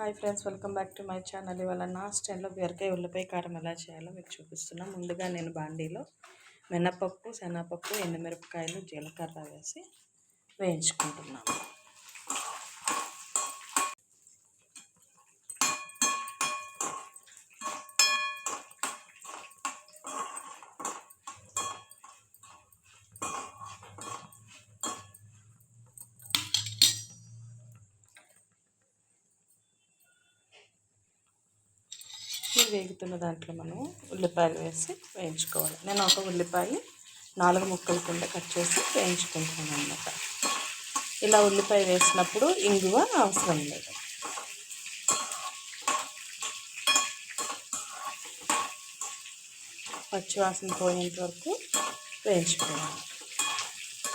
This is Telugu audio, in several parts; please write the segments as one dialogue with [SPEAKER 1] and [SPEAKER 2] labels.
[SPEAKER 1] Hi friends welcome back to my channel. ఇవాళ నా స్టైల్లో బీరకాయ ఉల్లిపాయ కారం ఎలా చేయాలో మీకు చూపిస్తున్నా. ముందుగా నేను బాండీలో మినపప్పు శనగపప్పు ఎండుమిరపకాయలు జీలకర్ర వేసి వేయించుకుంటున్నాను. వేగుతున్న దాంట్లో మనం ఉల్లిపాయలు వేసి వేయించుకోవాలి. నేను ఒక ఉల్లిపాయ నాలుగు ముక్కల కింద కట్ చేసి వేయించుకుంటాను అనమాట ఇలా ఉల్లిపాయ వేసినప్పుడు ఇంగువ అవసరం లేదు. పచ్చివాసన పోయేంత వరకు వేయించుకోవాలి.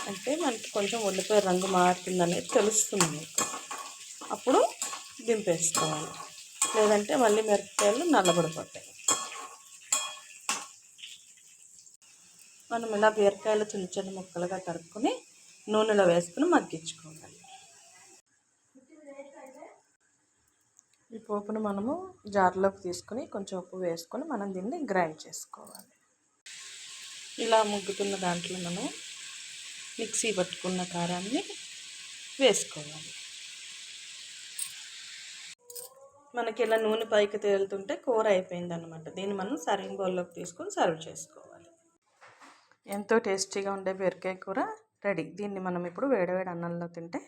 [SPEAKER 1] అంటే మనకి కొంచెం ఉల్లిపాయ రంగు మారుతుందనేది తెలుస్తుంది మీకు. అప్పుడు దింపేసుకోవాలి. లేదంటే మళ్ళీ మిరపకాయలు నల్లబడిపోతాయి. మనం ఇలా బీరకాయలు చిన్న చిన్న ముక్కలుగా తరుక్కుని నూనెలో వేసుకుని మగ్గించుకోవాలి. ఈ పోపును మనము జార్లోకి తీసుకుని కొంచెం ఉప్పు వేసుకొని మనం దీన్ని గ్రైండ్ చేసుకోవాలి. ఇలా ముగ్గుతున్న దాంట్లో మనం మిక్సీ పట్టుకున్న కారాన్ని వేసుకోవాలి. మనకి ఇలా నూనె పైకి తేలుతుంటే కూర అయిపోయింది అనమాట దీన్ని మనం సర్వింగ్ బౌల్లోకి తీసుకొని సర్వ్ చేసుకోవాలి. ఎంతో టేస్టీగా ఉండే బీరకాయ కూర రెడీ. దీన్ని మనం ఇప్పుడు వేడివేడి అన్నంలో తింటే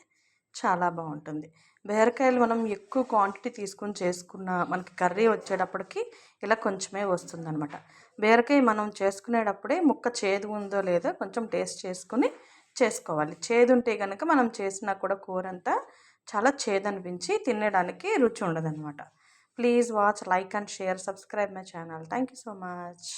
[SPEAKER 1] చాలా బాగుంటుంది. బీరకాయలు మనం ఎక్కువ క్వాంటిటీ తీసుకుని చేసుకున్న మనకి కర్రీ వచ్చేటప్పటికి ఇలా కొంచెమే వస్తుందన్నమాట. బీరకాయ మనం చేసుకునేటప్పుడే ముక్క చేదు ఉందో లేదో కొంచెం టేస్ట్ చేసుకుని చేసుకోవాలి. చేదు ఉంటే కనుక మనం చేసినా కూడా కూర అంతా చాలా చేదనిపించి తినడానికి రుచి ఉండదన్నమాట. Please watch like and share subscribe my channel thank you so much